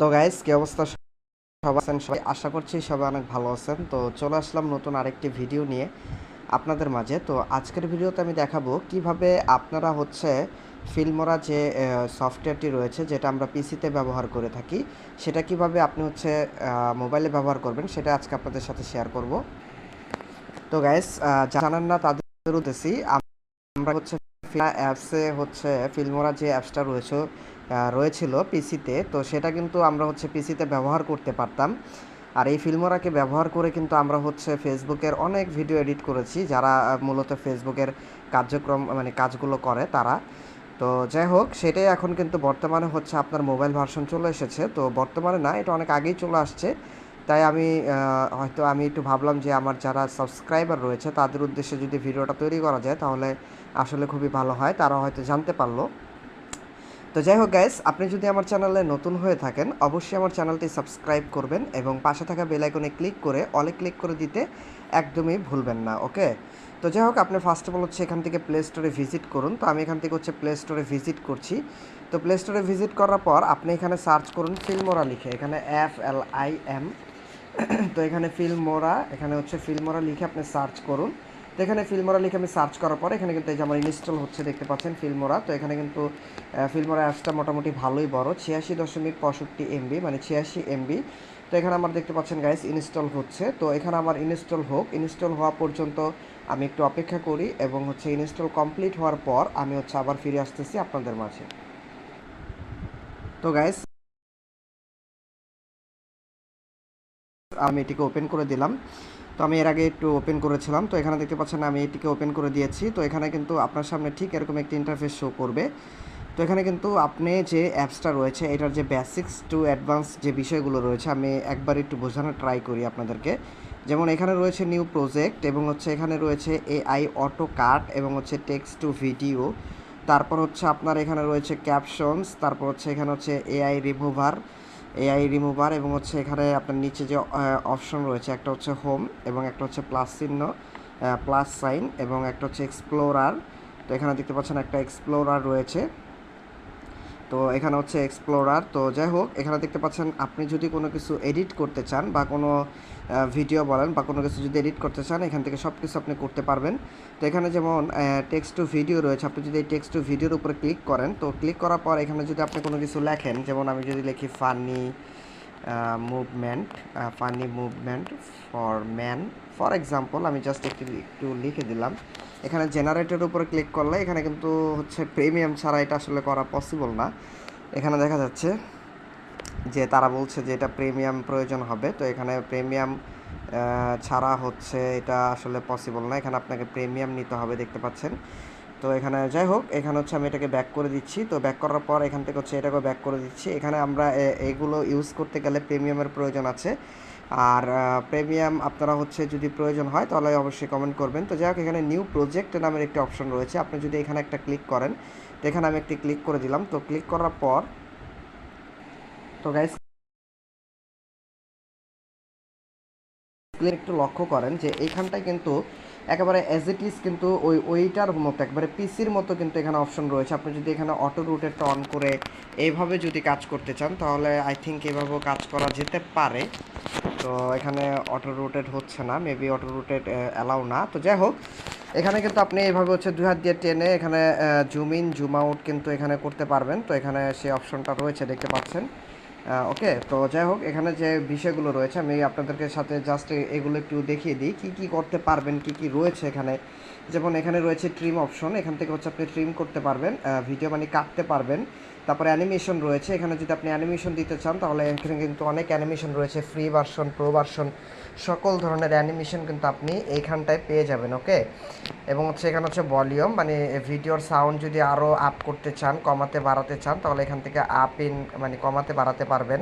তো গাইস কি অবস্থা? সবাই আছেন? সবাই আশা করছি সবাই অনেক ভালো আছেন। তো চলে আসলাম নতুন আরেকটি ভিডিও নিয়ে আপনাদের মাঝে। তো আজকের ভিডিওতে আমি দেখাবো কীভাবে আপনারা হচ্ছে ফিল্মরা যে সফটওয়্যারটি রয়েছে, যেটা আমরা পিসিতে ব্যবহার করে থাকি, সেটা কীভাবে আপনি হচ্ছে মোবাইলে ব্যবহার করবেন, সেটা আজকে আপনাদের সাথে শেয়ার করব। তো গাইস জানান না, তাদের উদ্দেশ্যে আমরা হচ্ছে অ্যাপসে হচ্ছে ফিল্মরা যে অ্যাপসটা রয়েছে রয়েছিল পিসিতে, তো সেটা কিন্তু আমরা হচ্ছে পিসিতে ব্যবহার করতে পারতাম। আর এই ফিল্মরাকে ব্যবহার করে কিন্তু আমরা হচ্ছে ফেসবুকের অনেক ভিডিও এডিট করেছি, যারা মূলত ফেসবুকের কার্যক্রম মানে কাজগুলো করে তারা। তো যাই হোক, সেটাই এখন কিন্তু বর্তমানে হচ্ছে আপনার মোবাইল ভার্সন চলে এসেছে। তো বর্তমানে না, এটা অনেক আগেই চলে আসছে। তাই আমি হয়তো আমি একটু ভাবলাম যে আমার যারা সাবস্ক্রাইবার রয়েছে, তাদের উদ্দেশ্যে যদি ভিডিওটা তৈরি করা যায়, তাহলে আসলে খুবই ভালো হয়। তারা হয়তো জানতে পারল। তো যাই হোক গাইস আপনি যদি আমার চ্যানেলে নতুন হয়ে থাকেন, অবশ্যই আমার চ্যানেলটি সাবস্ক্রাইব করবেন এবং পাশে থাকা বেল আইকনে ক্লিক করে অলে ক্লিক করে দিতে একদমই ভুলবেন না ওকে তো যাই হোক, আপনি ফার্স্ট অফ অল হচ্ছে এখান থেকে প্লে স্টোরে ভিজিট করুন। তো আমি এখান থেকে হচ্ছে প্লে স্টোরে ভিজিট করছি। তো প্লে স্টোরে ভিজিট করার পর আপনি এখানে সার্চ করুন ফিল্মোরা লিখে, এখানে এফ এল আই এম তো এখানে ফিল্মোরা এখানে হচ্ছে ফিল্মোরা লিখে আপনি সার্চ করুন। তো এখানে ফিল্মোরা লিখে আমি সার্চ করার পর এখানে কিন্তু এই যে আমার ইনস্টল হচ্ছে, দেখতে পাচ্ছেন ফিল্মোরা। তো এখানে কিন্তু ফিল্মোরা অ্যাপসটা মোটামুটি ভালোই বড়, ছিয়াশি দশমিক পঁয়ষট্টি এমবি মানে ছিয়াশি এমবি। তো এখানে আমার দেখতে পাচ্ছেন গাইস ইনস্টল হচ্ছে। তো এখানে আমার ইনস্টল হোক, ইনস্টল হওয়া পর্যন্ত আমি একটু অপেক্ষা করি এবং হচ্ছে ইনস্টল কমপ্লিট হওয়ার পর আমি হচ্ছে আবার ফিরে আসতেছি আপনাদের মাঝে। তো গাইস আমি এটিকে ওপেন করে দিলাম। তো আমি এর আগে একটু ওপেন করেছিলাম। তো এখানে দেখতে পাচ্ছেন আমি এটিকে ওপেন করে দিয়েছি। তো এখানে কিন্তু আপনার সামনে ঠিক এরকম একটি ইন্টারফেস শো করবে। তো এখানে কিন্তু আপনি যে অ্যাপসটা রয়েছে, এটার যে বেসিক্স টু অ্যাডভান্স যে বিষয়গুলো রয়েছে, আমি একবার একটু বোঝানোর ট্রাই করি আপনাদেরকে। যেমন এখানে রয়েছে নিউ প্রজেক্ট এবং হচ্ছে এখানে রয়েছে এআই অটো কাট এবং হচ্ছে টেক্সট টু ভিডিও তারপর হচ্ছে আপনার এখানে রয়েছে ক্যাপশনস তারপর হচ্ছে এখানে হচ্ছে এআই রিমুভার এআই রিমুভার এবং হচ্ছে এখানে আপনার নিচে যে অপশন রয়েছে, একটা হচ্ছে হোম এবং একটা হচ্ছে প্লাস চিহ্ন প্লাস সাইন এবং একটা হচ্ছে এক্সপ্লোরার তো এখানে দেখতে পাচ্ছেন একটা এক্সপ্লোরার রয়েছে। তো এখানে হচ্ছে এক্সপ্লোরার তো যাই হোক এখানে দেখতে পাচ্ছেন আপনি যদি কোনো কিছু এডিট করতে চান বা কোনো ভিডিও বলেন বা কোনো কিছু যদি এডিট করতে চান, এখান থেকে সব কিছু আপনি করতে পারবেন। তো এখানে যেমন টেক্সট টু ভিডিও রয়েছে, আপনি যদি এই টেক্সট টু ভিডিওর উপরে ক্লিক করেন, তো ক্লিক করার পর এখানে যদি আপনি কোনো কিছু লেখেন, যেমন আমি যদি লিখি funny movement funny movement for man for example আমি জাস্ট একটু একটু লিখে দিলাম। এখানে জেনারেটের উপরে ক্লিক করলে এখানে কিন্তু হচ্ছে প্রিমিয়াম ছাড়া এটা আসলে করা পসিবল না। এখানে দেখা যাচ্ছে যে তারা বলছে যে এটা প্রিমিয়াম প্রয়োজন হবে। তো এখানে প্রিমিয়াম ছাড়া হচ্ছে এটা আসলে পসিবল না। এখানে আপনাকে প্রিমিয়াম নিতে হবে দেখতে পাচ্ছেন। তো এখানে যাই হোক, এখানে হচ্ছে আমি এটাকে ব্যাক করে দিচ্ছি। তো ব্যাক করার পর এখান থেকে হচ্ছে এটাকে ব্যাক করে দিচ্ছি। এখানে আমরা এগুলো ইউজ করতে গেলে প্রিমিয়ামের প্রয়োজন আছে। আর প্রিমিয়াম আপনারা হচ্ছে যদি প্রয়োজন হয় তাহলে অবশ্যই কমেন্ট করবেন। তো যাই হোক, এখানে নিউ প্রজেক্ট নামের একটি অপশন রয়েছে। আপনি যদি এখানে একটা ক্লিক করেন, তো এখানে আমি একটি ক্লিক করে দিলাম। তো ক্লিক করার পর, তো গাইস একটু লক্ষ্য করেন যে এইখানটায় কিন্তু একেবারে অ্যাজ ইট ইজ কিন্তু ওই, ওইটার মতো, একবারে পিসির মতো কিন্তু এখানে অপশন রয়েছে। আপনি যদি এখানে অটো রুটেরটা অন করে এইভাবে যদি কাজ করতে চান, তাহলে আই থিঙ্ক এভাবেও কাজ করা যেতে পারে। তো এখানে অটো রুটেড হচ্ছে না মেবি অটো রুটেড অ্যালাউ না। তো যাই হোক, এখানে কিন্তু আপনি এইভাবে হচ্ছে দুই হাত দিয়ে টেনে এখানে জুম ইন জুম আউট কিন্তু এখানে করতে পারবেন। তো এখানে সেই অপশনটা রয়েছে, দেখতে পাচ্ছেন। ওকে তো যাই হোক, এখানে যে বিষয়গুলো রয়েছে, আমি আপনাদেরকে সাথে জাস্ট এগুলো একটু দেখিয়ে দিই। কী কী করতে পারবেন, কী কী রয়েছে এখানে? যেমন এখানে রয়েছে ট্রিম অপশন এখান থেকে হচ্ছে আপনি ট্রিম করতে পারবেন ভিডিও মানে কাটতে পারবেন। তারপরে অ্যানিমেশন রয়েছে, এখানে যদি আপনি অ্যানিমেশন দিতে চান, তাহলে এখানে কিন্তু অনেক অ্যানিমেশন রয়েছে ফ্রি ভার্সন প্রো ভার্সন সকল ধরনের অ্যানিমেশন কিন্তু আপনি এইখানটায় পেয়ে যাবেন ওকে এবং হচ্ছে এখানে হচ্ছে ভলিউম মানে ভিডিওর সাউন্ড যদি আরও আপ করতে চান, কমাতে বাড়াতে চান, তাহলে এখান থেকে আপ ইন মানে কমাতে বাড়াতে পারবেন।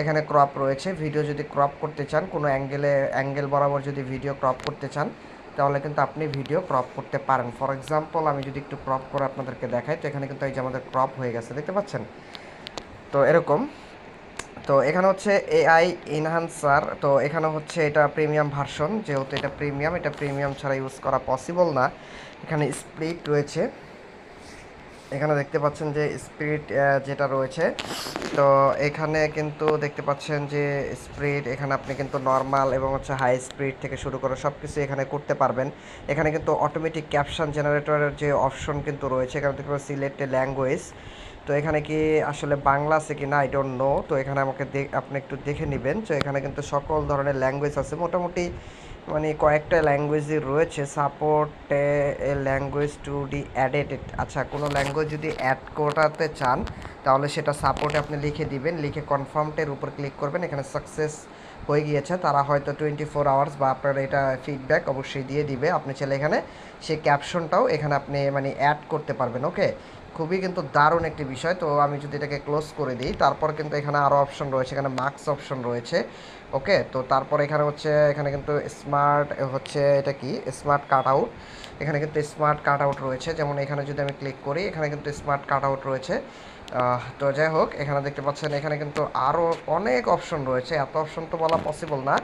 এখানে ক্রপ রয়েছে। ভিডিও যদি ক্রপ করতে চান, কোনো অ্যাঙ্গেলে অ্যাঙ্গেল বরাবর যদি ভিডিও ক্রপ করতে চান, তাহলে কিন্তু আপনি ভিডিও ক্রপ করতে পারেন। ফর এক্সাম্পল আমি যদি একটু ক্রপ করে আপনাদেরকে দেখাই, তো এখানে কিন্তু এই যে আমাদের ক্রপ হয়ে গেছে, দেখতে পাচ্ছেন? তো এরকম। তো এখানে হচ্ছে এআই এনহান্সার তো এখানে হচ্ছে এটা প্রিমিয়াম ভার্সন যেহেতু এটা প্রিমিয়াম এটা প্রিমিয়াম ছাড়া ইউজ করা পসিবল না। এখানে স্প্লিট রয়েছে। এখানে দেখতে পাচ্ছেন যে স্পিড যেটা রয়েছে। তো এখানে কিন্তু দেখতে পাচ্ছেন যে স্পিড এখানে আপনি কিন্তু নর্মাল এবং হচ্ছে হাই স্পিড থেকে শুরু করে সব কিছু এখানে করতে পারবেন। এখানে কিন্তু অটোমেটিক ক্যাপশন জেনারেটরের যে অপশন কিন্তু রয়েছে, এখানে দেখতে পাচ্ছেন সিলেক্ট ল্যাঙ্গুয়েজ তো এখানে কি আসলে বাংলা আছে কি না আই ডোন্ট নো তো এখানে আমাকে আপনি একটু দেখে নেবেন। তো এখানে কিন্তু সকল ধরনের ল্যাঙ্গুয়েজ আছে। মোটামুটি মানে কয়েকটা ল্যাঙ্গুয়েজই রয়েছে সাপোর্টে a language to be added আচ্ছা কোনো ল্যাঙ্গুয়েজ যদি অ্যাড করাতে চান, তাহলে সেটা সাপোর্টে আপনি লিখে দিবেন, লিখে কনফার্মটের উপর ক্লিক করবেন, এখানে সাকসেস হয়ে গিয়েছে। তারা হয়তো টোয়েন্টি ফোর আওয়ার্স বা আপনার এটা ফিডব্যাক অবশ্যই দিয়ে দিবে। আপনি চাইলে এখানে সেই ক্যাপশনটাও এখানে আপনি মানে অ্যাড করতে পারবেন ওকে খুবই কিন্তু দারুণ একটি বিষয়। তো আমি যদি এটাকে ক্লোজ করে দিই, তারপর কিন্তু এখানে আরও অপশন রয়েছে, এখানে মার্কস অপশন রয়েছে। ওকে তো তারপর এখানে হচ্ছে, এখানে কিন্তু স্মার্ট হচ্ছে এটা কি? স্মার্ট কাট আউট এখানে কিন্তু স্মার্ট কাট আউট রয়েছে। যেমন এখানে যদি আমি ক্লিক করি, এখানে কিন্তু স্মার্ট কাট আউট রয়েছে। তো যাই হোক, এখানে দেখতে পাচ্ছেন, এখানে কিন্তু আরও অনেক অপশন রয়েছে। এত অপশন তো বলা পসিবল না।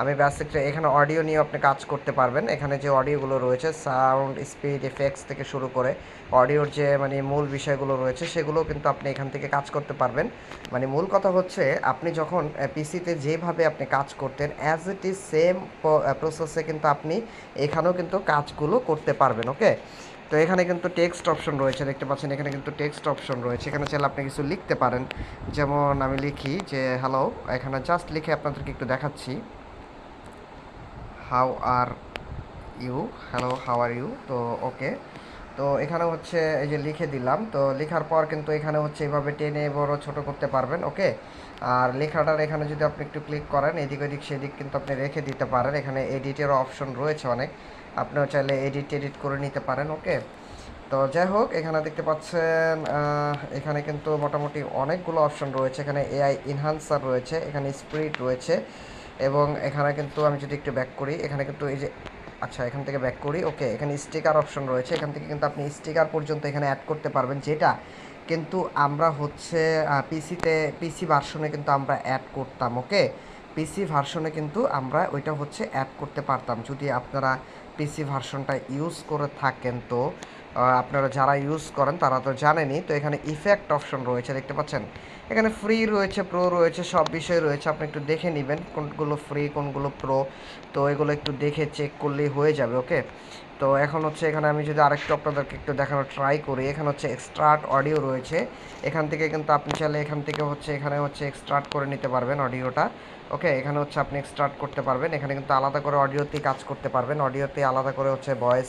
আমি বেসিক এখানে অডিও নিয়ে আপনি কাজ করতে পারবেন। এখানে যে অডিওগুলো রয়েছে সাউন্ড স্পিড এফেক্টস থেকে শুরু করে অডিওর যে মানে মূল বিষয়গুলো রয়েছে সেগুলো কিন্তু আপনি এখান থেকে কাজ করতে পারবেন। মানে মূল কথা হচ্ছে, আপনি যখন পিসিতে যেভাবে আপনি কাজ করতেন অ্যাজ ইট ইজ সেম প্রসেসে কিন্তু আপনি এখানেও কিন্তু কাজগুলো করতে পারবেন ওকে তো এখানে কিন্তু টেক্সট অপশন রয়েছে, দেখতে পাচ্ছেন এখানে কিন্তু টেক্সট অপশন রয়েছে। এখানে চাইলে আপনি কিছু লিখতে পারেন। যেমন আমি লিখি যে হ্যালো এখানে জাস্ট লিখে আপনাদেরকে একটু দেখাচ্ছি। How are you hello how are you তো ওকে তো এখানে হচ্ছে এই যে লিখে দিলাম। তো লেখার পর কিন্তু এখানে হচ্ছে এইভাবে টেনে বড় ছোট করতে পারবেন ওকে আর লেখাটার এখানে যদি আপনি একটু ক্লিক করেন, এদিক ওদিক সেদিক কিন্তু আপনি রেখে দিতে পারেন। এখানে এডিটের অপশন রয়েছে অনেক। আপনিও চাইলে এডিট এডিট করে নিতে পারেন ওকে তো যাই হোক, এখানে দেখতে পাচ্ছেন এখানে কিন্তু মোটামুটি অনেকগুলো অপশন রয়েছে। এখানে এআই ইনহান্সার রয়েছে, এখানে স্প্রিট রয়েছে এবং এখানে কিন্তু আমি যদি একটু ব্যাক করি, এখানে কিন্তু এই যে আচ্ছা এখান থেকে ব্যাক করি ওকে এখানে স্টিকার অপশন রয়েছে, এখান থেকে কিন্তু আপনি স্টিকার পর্যন্ত এখানে অ্যাড করতে পারবেন, যেটা কিন্তু আমরা হচ্ছে পিসিতে পিসি ভার্সনে কিন্তু আমরা অ্যাড করতাম ওকে পিসি ভার্সনে কিন্তু আমরা ওইটা হচ্ছে অ্যাড করতে পারতাম। যদি আপনারা পিসি ভার্সনটা ইউজ করে থাকেন তো আপনারা যারা ইউজ করেন, তারা তো জানেনই। তো এখানে ইফেক্ট অপশন রয়েছে, দেখতে পাচ্ছেন? এখানে ফ্রি রয়েছে প্রো রয়েছে, সব বিষয় রয়েছে। আপনি একটু দেখে নেবেন কোনগুলো ফ্রি কোনগুলো প্রো তো এগুলো একটু দেখে চেক করলেই হয়ে যাবে ওকে তো এখন হচ্ছে এখানে আমি যদি আরেকটু আপনাদেরকে একটু দেখানোর ট্রাই করি, এখানে হচ্ছে এক্সট্রাট অডিও রয়েছে। এখান থেকে কিন্তু আপনি চাইলে এখান থেকে হচ্ছে, এখানে হচ্ছে এক্সট্রাট করে নিতে পারবেন অডিওটা ওকে এখানে হচ্ছে আপনি এক্সট্রাট করতে পারবেন। এখানে কিন্তু আলাদা করে অডিওতে কাজ করতে পারবেন। অডিওতে আলাদা করে হচ্ছে ভয়েস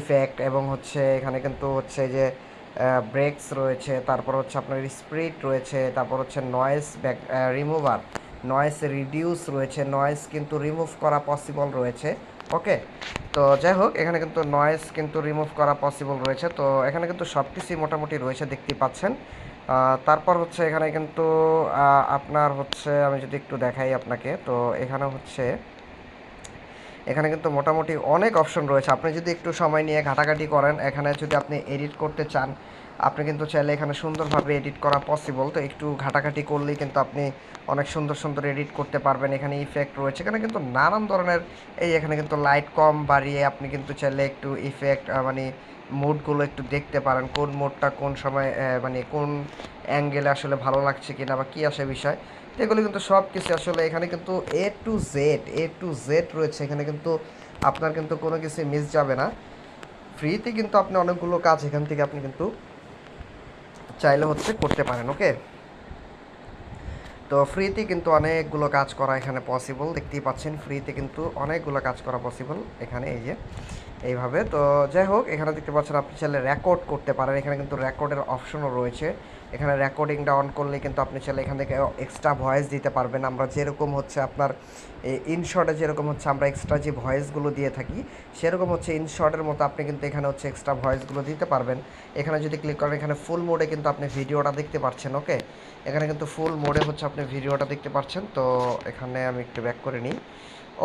ইফেক্ট এবং হচ্ছে এখানে কিন্তু হচ্ছে যে ব্রেকস রয়েছে, তারপর হচ্ছে আপনার স্প্রিট রয়েছে, তারপর হচ্ছে noise back remover noise reduce রয়েছে নয়েস কিন্তু রিমুভ করা পসিবল রয়েছে ওকে তো যাই হোক, এখানে কিন্তু নয়েস কিন্তু রিমুভ করা পসিবল রয়েছে, তো এখানে কিন্তু সব কিছুই মোটামুটি রয়েছে দেখতেই পাচ্ছেন। তারপর হচ্ছে এখানে কিন্তু আপনার হচ্ছে, আমি যদি একটু দেখাই আপনাকে, তো এখানে হচ্ছে এখানে কিন্তু মোটামুটি অনেক অপশন রয়েছে। আপনি যদি একটু সময় নিয়ে ঘাটাঘাটি করেন, এখানে যদি আপনি এডিট করতে চান, আপনি কিন্তু চাইলে এখানে সুন্দরভাবে এডিট করা পসিবল তো একটু ঘাটাঘাটি করলেই কিন্তু আপনি অনেক সুন্দর সুন্দর এডিট করতে পারবেন। এখানে ইফেক্ট রয়েছে। এখানে কিন্তু নানান ধরনের এই এখানে কিন্তু লাইট কম বাড়িয়ে আপনি কিন্তু চাইলে একটু ইফেক্ট মানে মুডগুলো একটু দেখতে পারেন। কোন মুডটা কোন সময় মানে কোন অ্যাঙ্গেলে আসলে ভালো লাগছে কিনা বা কী আসে বিষয়। এগুলো কিন্তু সব কিছু আসলে এখানে কিন্তু A to Z A to Z রয়েছে। এখানে কিন্তু আপনার কিন্তু কোনো কিছু মিস যাবে না। ফ্রিতে কিন্তু আপনি অনেকগুলো কাজ এখান থেকে আপনি কিন্তু চাইলে হচ্ছে করতে পারেন ওকে তো ফ্রিতে কিন্তু অনেকগুলো কাজ করা এখানে পসিবল দেখতেই পাচ্ছেন ফ্রিতে কিন্তু অনেকগুলো কাজ করা পসিবল এখানে, এই যে, এইভাবে। তো যাই হোক, এখানে দেখতে পাচ্ছেন, আপনি চাইলে রেকর্ড করতে পারেন। এখানে কিন্তু রেকর্ডের অপশনও রয়েছে। এখানে রেকর্ডিংটা অন করলে কিন্তু আপনি চাইলে এখান থেকে এক্সট্রা ভয়েস দিতে পারবেন। আমরা যেরকম হচ্ছে আপনার ইনশর্টে যেরকম হচ্ছে আমরা এক্সট্রা যে ভয়েসগুলো দিয়ে থাকি, সেরকম হচ্ছে ইনশর্টের মতো আপনি কিন্তু এখানে হচ্ছে এক্সট্রা ভয়েসগুলো দিতে পারবেন। এখানে যদি ক্লিক করেন, এখানে ফুল মোডে কিন্তু আপনি ভিডিওটা দেখতে পাচ্ছেন ওকে এখানে কিন্তু ফুল মোডে হচ্ছে আপনি ভিডিওটা দেখতে পাচ্ছেন তো এখানে আমি একটু ব্যাক করে নিই।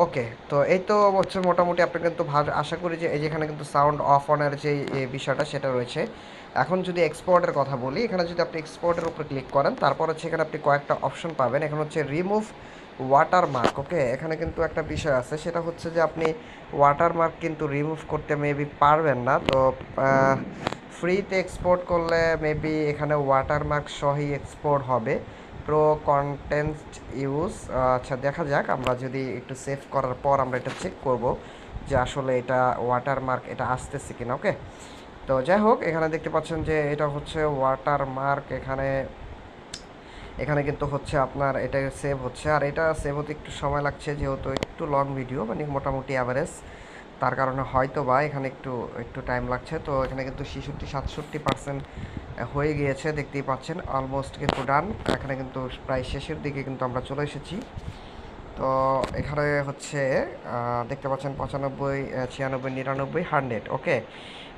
ওকে, তো এই তো হচ্ছে মোটামুটি আপনি কিন্তু আশা করি যে এই যেখানে কিন্তু সাউন্ড অফ অনের যে বিষয়টা সেটা রয়েছে। এখন যদি এক্সপোর্টের কথা বলি, এখানে যদি আপনি এক্সপোর্টের উপর ক্লিক করেন, তারপর হচ্ছে এখানে আপনি কয়েকটা অপশন পাবেন। এখানে হচ্ছে রিমুভ ওয়াটারমার্ক ওকে? এখানে কিন্তু একটা বিষয় আছে, সেটা হচ্ছে যে আপনি ওয়াটারমার্ক কিন্তু রিমুভ করতে মেবি পারবেন না। তো ফ্রিতে এক্সপোর্ট করলে মেবি এখানে ওয়াটারমার্ক সহই এক্সপোর্ট হবে। প্রো কন্টেন্ট ইউজ আচ্ছা দেখা যাক, আমরা যদি একটু সেভ করার পর আমরা এটা চেক করব যে আসলে এটা ওয়াটারমার্ক এটা আসতেছে কিনা ওকে তো যাই হোক, এখানে দেখতে পাচ্ছেন যে এটা হচ্ছে ওয়াটারমার্ক এখানে এখানে কিন্তু হচ্ছে আপনার এটা সেভ হচ্ছে। আর এটা সেভ হতে একটু সময় লাগছে, যেহেতু একটু লং ভিডিও মানে মোটামুটি অ্যাভারেজ তার কারণে হয়তো বা এখানে একটু একটু টাইম লাগছে। তো এখানে কিন্তু ছেষট্টি, সাতষট্টি পার্সেন্ট হয়ে গিয়েছে, দেখতেই পাচ্ছেন। অলমোস্ট কিন্তু ডান এখানে কিন্তু প্রায় শেষের দিকে কিন্তু আমরা চলে এসেছি। তো এখানে হচ্ছে দেখতে পাচ্ছেন পঁচানব্বই ছিয়ানব্বই, নিরানব্বই হান্ড্রেড ওকে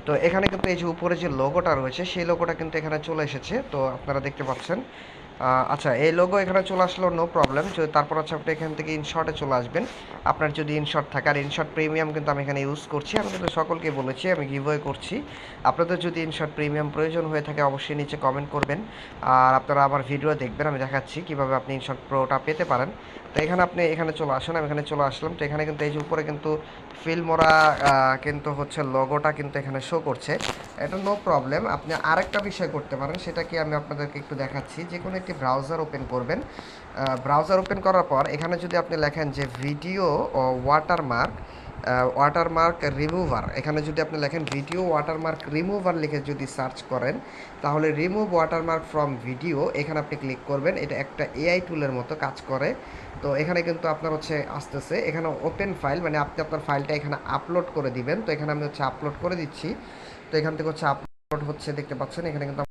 তো এখানে কিন্তু এই যে উপরে যে লোগোটা রয়েছে, সেই লোগোটা কিন্তু এখানে চলে এসেছে। তো আপনারা দেখতে পাচ্ছেন আচ্ছা এই লোগো এখানে চলে আসলো নো প্রবলেম যদি তারপর হচ্ছে আপনি এখান থেকে ইনশর্টে চলে আসবেন। আপনার যদি ইনশর্ট থাকে, আর ইনশর্ট প্রিমিয়াম কিন্তু আমি এখানে ইউজ করছি। আমি কিন্তু সকলকে বলেছি, আমি গিভওয়ে করছি। আপনাদের যদি ইনশর্ট প্রিমিয়াম প্রয়োজন হয়ে থাকে, অবশ্যই নিচে কমেন্ট করবেন। আর আপনারা আমার ভিডিও দেখবেন, আমি দেখাচ্ছি কীভাবে আপনি ইনশর্ট প্রোটা পেতে পারেন। তো এখানে আপনি এখানে চলে আসেন, আমি এখানে চলে আসলাম। তো এখানে কিন্তু এই যে উপরে কিন্তু ফিল্মরা কিন্তু হচ্ছে লগোটা কিন্তু এখানে শো করছে। এটা নো প্রবলেম আপনি আরেকটা বিষয় করতে পারেন, সেটা কি আমি আপনাদেরকে একটু দেখাচ্ছি। যে কোনো একটি ব্রাউজার ওপেন করবেন। ব্রাউজার ওপেন করার পর এখানে যদি আপনি লেখেন যে ভিডিও ও ওয়াটারমার্ক ওয়াটারমার্ক রিমুভার এখানে যদি আপনি লেখেন ভিডিও ওয়াটারমার্ক রিমুভার লিখে যদি সার্চ করেন, তাহলে রিমুভ ওয়াটারমার্ক ফ্রম ভিডিও এখানে আপনি ক্লিক করবেন। এটা একটা এআই টুলের মতো কাজ করে। তো এখানে কিন্তু আপনার হচ্ছে আসতেছে, এখানে ওপেন ফাইল মানে আপনি আপনার ফাইলটা এখানে আপলোড করে দিবেন। তো এখানে আমি হচ্ছে আপলোড করে দিচ্ছি। তো এখান থেকে হচ্ছে আপলোড হচ্ছে, দেখতে পাচ্ছেন, এখানে কিন্তু